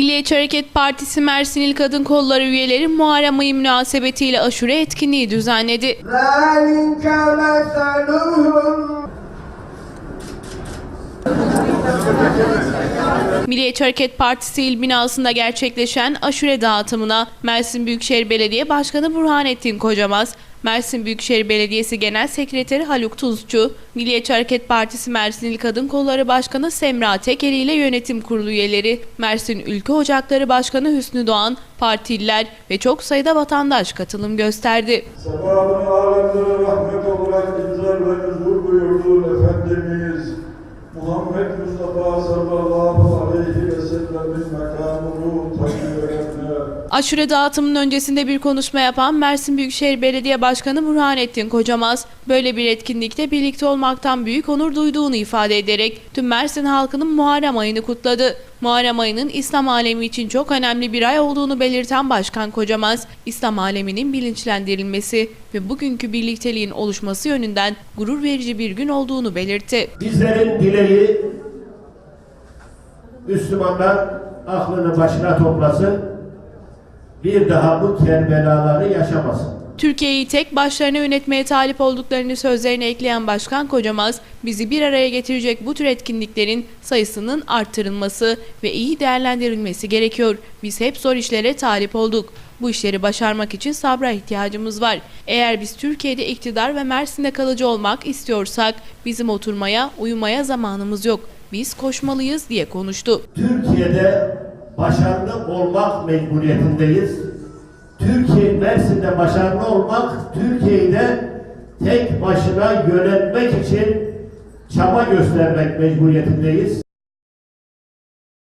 Milliyetçi Hareket Partisi Mersin İl Kadın Kolları üyeleri Muharrem ayı münasebetiyle aşure etkinliği düzenledi. Milliyetçi Hareket Partisi il binasında gerçekleşen aşure dağıtımına Mersin Büyükşehir Belediye Başkanı Burhanettin Kocamaz, Mersin Büyükşehir Belediyesi Genel Sekreteri Haluk Tuzcu, Milliyetçi Hareket Partisi Mersin İl Kadın Kolları Başkanı Semra Tekeli ile yönetim kurulu üyeleri, Mersin Ülke Ocakları Başkanı Hüsnü Doğan, partililer ve çok sayıda vatandaş katılım gösterdi. Sebabını alemlere rahmet olarak inzal ve nüzul buyurduğun Efendimiz Muhammed Mustafa Aşure dağıtımının öncesinde bir konuşma yapan Mersin Büyükşehir Belediye Başkanı Burhanettin Kocamaz, böyle bir etkinlikte birlikte olmaktan büyük onur duyduğunu ifade ederek tüm Mersin halkının Muharrem ayını kutladı. Muharrem ayının İslam alemi için çok önemli bir ay olduğunu belirten Başkan Kocamaz, İslam aleminin bilinçlendirilmesi ve bugünkü birlikteliğin oluşması yönünden gurur verici bir gün olduğunu belirtti. Bizlerin dileği Müslümanlar aklını başına toplasın. Bir daha bu Kerbelaları yaşamasın. Türkiye'yi tek başlarına yönetmeye talip olduklarını sözlerine ekleyen Başkan Kocamaz, bizi bir araya getirecek bu tür etkinliklerin sayısının arttırılması ve iyi değerlendirilmesi gerekiyor. Biz hep zor işlere talip olduk. Bu işleri başarmak için sabra ihtiyacımız var. Eğer biz Türkiye'de iktidar ve Mersin'de kalıcı olmak istiyorsak bizim oturmaya, uyumaya zamanımız yok. Biz koşmalıyız diye konuştu. Türkiye'de başarılı olmak mecburiyetindeyiz. Türkiye Mersin'de başarılı olmak, Türkiye'yi de tek başına yönetmek için çaba göstermek mecburiyetindeyiz.